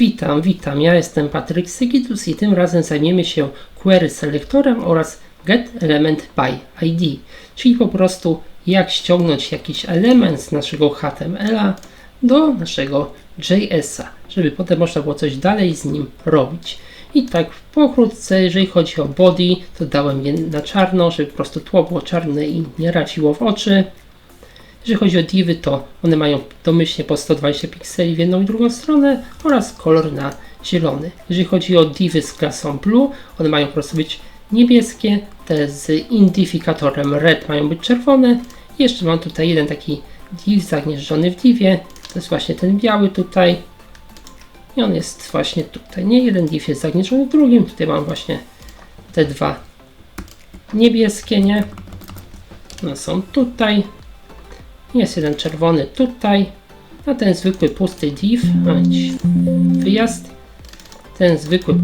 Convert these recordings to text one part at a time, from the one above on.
Witam, witam. Ja jestem Patryk Sygitus i tym razem zajmiemy się query selektorem oraz get element by id, czyli po prostu jak ściągnąć jakiś element z naszego HTML-a do naszego JS-a, żeby potem można było coś dalej z nim robić. I tak pokrótce, jeżeli chodzi o body, to dałem je na czarno, żeby po prostu tło było czarne i nie raziło w oczy. Jeżeli chodzi o divy, to one mają domyślnie po 120 pikseli w jedną i drugą stronę oraz kolor na zielony. Jeżeli chodzi o divy z klasą blue, one mają po prostu być niebieskie, te z identyfikatorem red mają być czerwone. Jeszcze mam tutaj jeden taki div zagnieżdżony w divie, to jest właśnie ten biały tutaj. I on jest właśnie tutaj, nie? Jeden div jest zagnieżdżony w drugim, tutaj mam właśnie te dwa niebieskie, nie? One są tutaj. Jest jeden czerwony tutaj, a ten zwykły pusty div, wyjazd, ten zwykły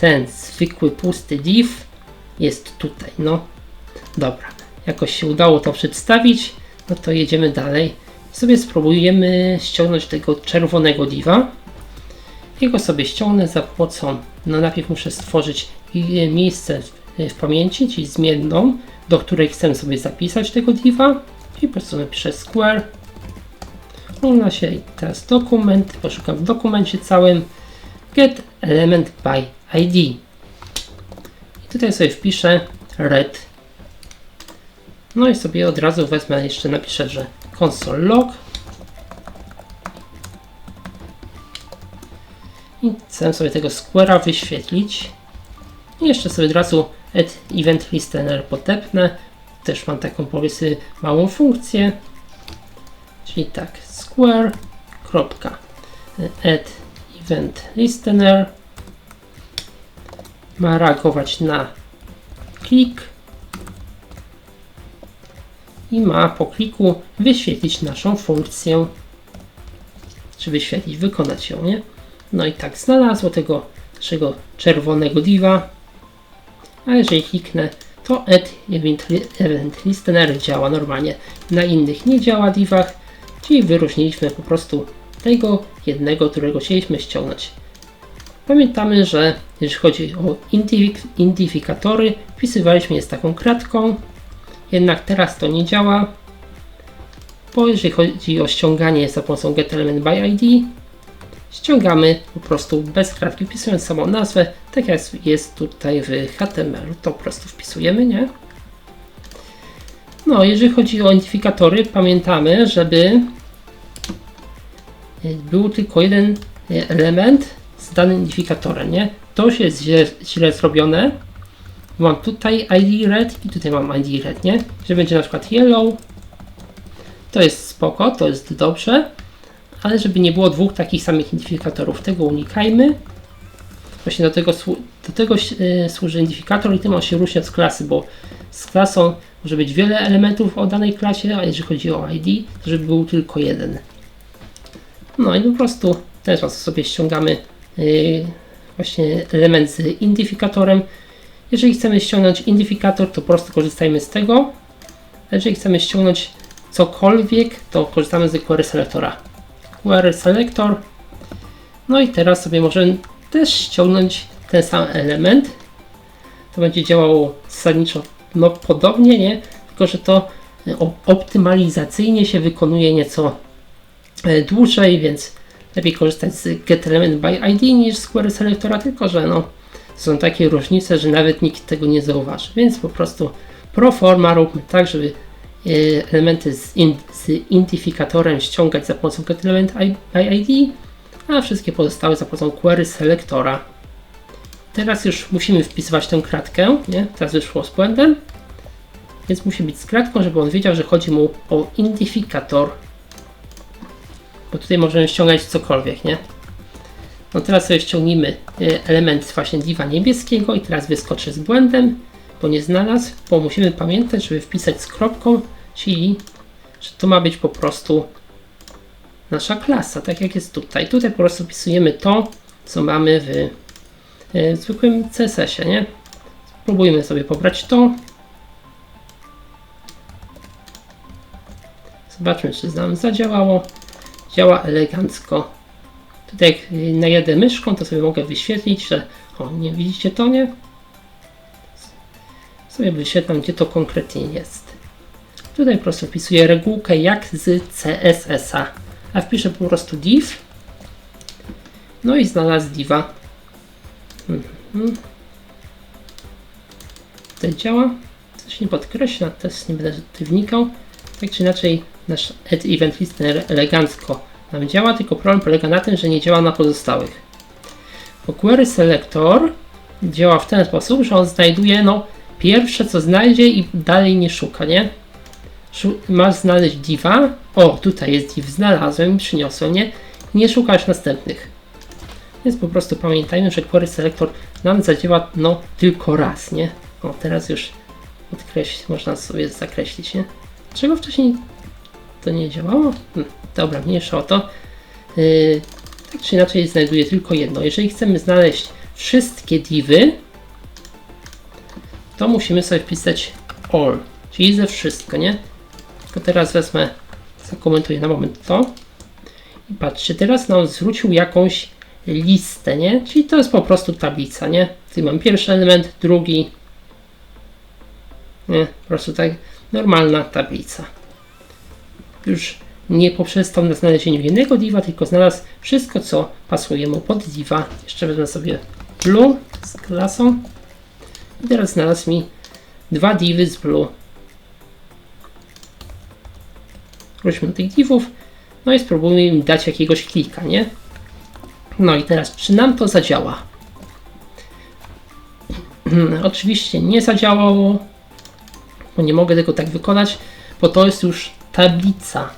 ten zwykły pusty div jest tutaj, no. Dobra, jakoś się udało to przedstawić, no to jedziemy dalej. Sobie spróbujemy ściągnąć tego czerwonego diva. Jego sobie ściągnę za pomocą, no najpierw muszę stworzyć miejsce w pamięci, czyli zmienną, do której chcę sobie zapisać tego diva i po prostu napiszę square. Równa się teraz dokument, poszukam w dokumencie całym. Get element by id i tutaj sobie wpiszę red. No i sobie od razu wezmę jeszcze napiszę, że console log. I chcę sobie tego square'a wyświetlić. I jeszcze sobie od razu event listener potepnę. Też mam taką powiedzmy małą funkcję. Czyli tak, square. add event listener ma reagować na klik i ma po kliku wyświetlić naszą funkcję czy wyświetlić, wykonać ją, nie? No i tak znalazło tego naszego czerwonego diva a jeżeli kliknę to Add Event, event Listener działa normalnie, na innych nie działa divach, czyli wyróżniliśmy po prostu tego jednego, którego chcieliśmy ściągnąć. Pamiętamy, że jeżeli chodzi o identyfikatory, wpisywaliśmy je z taką kratką, jednak teraz to nie działa, bo jeżeli chodzi o ściąganie za pomocą getElementById, ściągamy po prostu bez kratki, wpisując samą nazwę, tak jak jest tutaj w HTML, to po prostu wpisujemy, nie? No, jeżeli chodzi o identyfikatory, pamiętamy, żeby był tylko jeden element z danym identyfikatorem, nie? To się jest źle, źle zrobione. Mam tutaj ID red i tutaj mam ID red, nie? Że będzie na przykład yellow, to jest spoko, to jest dobrze, ale żeby nie było dwóch takich samych identyfikatorów, tego unikajmy. Właśnie do tego, do tego yy, służy identyfikator i tym on się różni od klasy, bo z klasą może być wiele elementów o danej klasie, a jeżeli chodzi o ID, to żeby był tylko jeden. No i po prostu w ten sposób sobie ściągamy yy, właśnie element z identyfikatorem. Jeżeli chcemy ściągnąć identyfikator, to po prostu korzystajmy z tego. Jeżeli chcemy ściągnąć cokolwiek, to korzystamy z query selectora. Query selector. No i teraz sobie możemy też ściągnąć ten sam element. To będzie działało zasadniczo no, podobnie, nie? Tylko, że to e, optymalizacyjnie się wykonuje nieco e, dłużej, więc lepiej korzystać z getElementById niż z query selectora, tylko że no, są takie różnice, że nawet nikt tego nie zauważy. Więc po prostu pro forma róbmy tak, żeby elementy z, in, z identyfikatorem ściągać za pomocą getElementById, a wszystkie pozostałe za pomocą query selectora. Teraz już musimy wpisywać tę kratkę, nie? Teraz wyszło z błędem, więc musi być z kratką, żeby on wiedział, że chodzi mu o identyfikator. Bo tutaj możemy ściągać cokolwiek, nie? No teraz sobie ściągnijmy y, element właśnie diva niebieskiego i teraz wyskoczy z błędem, bo nie znalazł, bo musimy pamiętać, żeby wpisać z kropką, czyli że to ma być po prostu nasza klasa, tak jak jest tutaj. Tutaj po prostu wpisujemy to, co mamy w, e, w zwykłym CSS-ie, nie? Spróbujmy sobie pobrać to. Zobaczmy, czy nam zadziałało. Działa elegancko. Tutaj jak najadę myszką, to sobie mogę wyświetlić, że o, nie widzicie to, nie? Sobie wyświetlam, gdzie to konkretnie jest. Tutaj po prostu wpisuję regułkę jak z CSS-a, a wpiszę po prostu div. No i znalazł diva. Mhm. Tutaj działa. Coś nie podkreśla, też nie będę tutaj wnikał. Tak czy inaczej, nasz add event listener elegancko nam działa, tylko problem polega na tym, że nie działa na pozostałych. Bo query selector działa w ten sposób, że on znajduje no, pierwsze co znajdzie i dalej nie szuka, nie? Masz znaleźć diva, o tutaj jest div, znalazłem, przyniosłem, nie? Nie szukasz następnych. Więc po prostu pamiętajmy, że query selector nam zadziała no tylko raz, nie? O, teraz już podkreślić, można sobie zakreślić, nie? Czego wcześniej to nie działało? Hm, dobra, mniejsza o to. Yy, tak czy inaczej znajduje tylko jedno. Jeżeli chcemy znaleźć wszystkie divy, to musimy sobie wpisać all, czyli ze wszystko, nie? Tylko teraz wezmę, zakomentuję na moment to. I patrzcie, teraz nam zwrócił jakąś listę, nie? Czyli to jest po prostu tablica, nie? Tutaj mam pierwszy element, drugi. Nie, po prostu tak normalna tablica. Już nie poprzestał na znalezieniu jednego diva, tylko znalazł wszystko, co pasuje mu pod diva. Jeszcze wezmę sobie blue z klasą. I teraz znalazł mi dwa divy z blue. Wróćmy do tych divów. No i spróbujmy im dać jakiegoś klika, nie? No i teraz, czy nam to zadziała? Oczywiście nie zadziałało, bo nie mogę tego tak wykonać, bo to jest już tablica.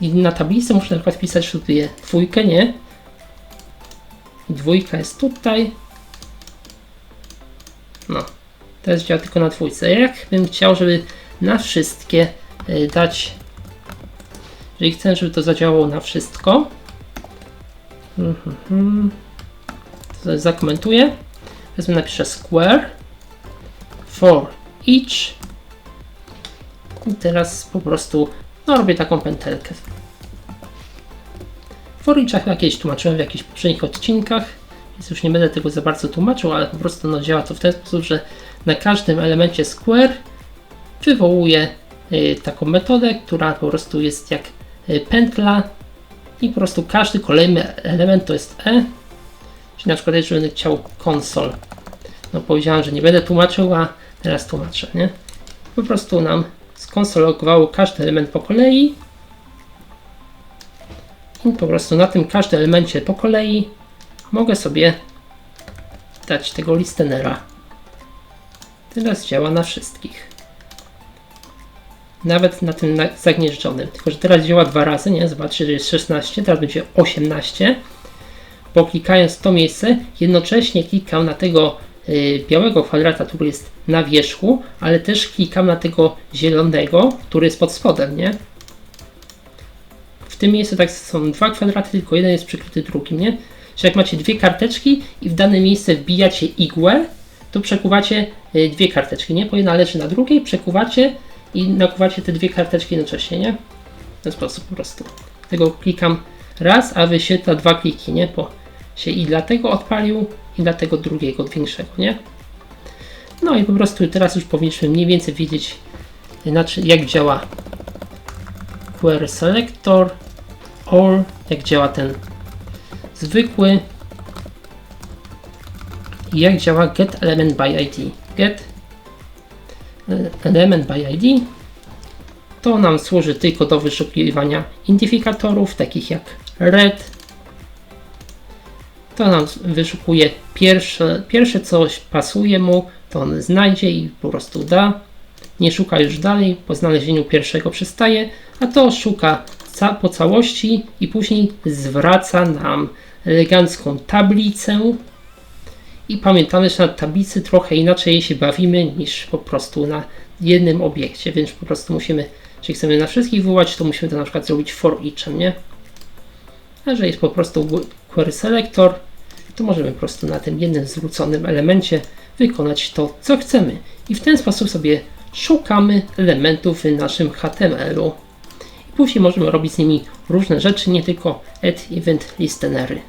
I na tablicy muszę na przykład wpisać sobie dwójkę, nie? Dwójka jest tutaj. No, teraz działa tylko na dwójce. Jak bym chciał, żeby na wszystkie dać, jeżeli chcę, żeby to zadziałało na wszystko, Mhm. To zakomentuję. Wezmę, napiszę square for each. I teraz po prostu no, robię taką pętelkę. For each chyba kiedyś tłumaczyłem w jakichś poprzednich odcinkach, więc już nie będę tego za bardzo tłumaczył, ale po prostu no, działa to w ten sposób, że na każdym elemencie square wywołuje y, taką metodę, która po prostu jest jak y, pętla i po prostu każdy kolejny element to jest E. Czyli na przykład jeżeli będę chciał konsol, no powiedziałem, że nie będę tłumaczył, a teraz tłumaczę, nie? Po prostu nam skonsolowało każdy element po kolei i po prostu na tym każdym elemencie po kolei mogę sobie dać tego listenera. Teraz działa na wszystkich nawet na tym zagnieżdżonym. Tylko, że teraz działa dwa razy, nie? Zobaczcie, że jest 16, teraz będzie 18. Bo klikając to miejsce, jednocześnie klikam na tego y, białego kwadrata, który jest na wierzchu, ale też klikam na tego zielonego, który jest pod spodem, nie? W tym miejscu tak są dwa kwadraty, tylko jeden jest przykryty drugim, nie? Że jak macie dwie karteczki i w dane miejsce wbijacie igłę, to przekuwacie y, dwie karteczki, nie? Bo jedna leży na drugiej, przekuwacie i nakuwacie te dwie karteczki jednocześnie, nie? W ten sposób po prostu. Tego klikam raz, a wyświetla dwa kliki, nie? Bo się i dlatego odpalił, i dlatego drugiego, większego, nie? No i po prostu teraz już powinniśmy mniej więcej wiedzieć, znaczy jak działa query selector, or jak działa ten zwykły i jak działa get element by id. Get element by ID to nam służy tylko do wyszukiwania identyfikatorów takich jak red. To nam wyszukuje pierwsze, pierwsze coś pasuje mu to on znajdzie i po prostu da. Nie szuka już dalej, po znalezieniu pierwszego przestaje, a to szuka ca po całości i później zwraca nam elegancką tablicę i pamiętamy, że na tablicy trochę inaczej się bawimy niż po prostu na jednym obiekcie, więc po prostu musimy, jeśli chcemy na wszystkich wywołać, to musimy to na przykład zrobić for eachem, nie? A że jest po prostu query selector, to możemy po prostu na tym jednym zwróconym elemencie wykonać to, co chcemy. I w ten sposób sobie szukamy elementów w naszym HTML-u. później możemy robić z nimi różne rzeczy, nie tylko add event listenery.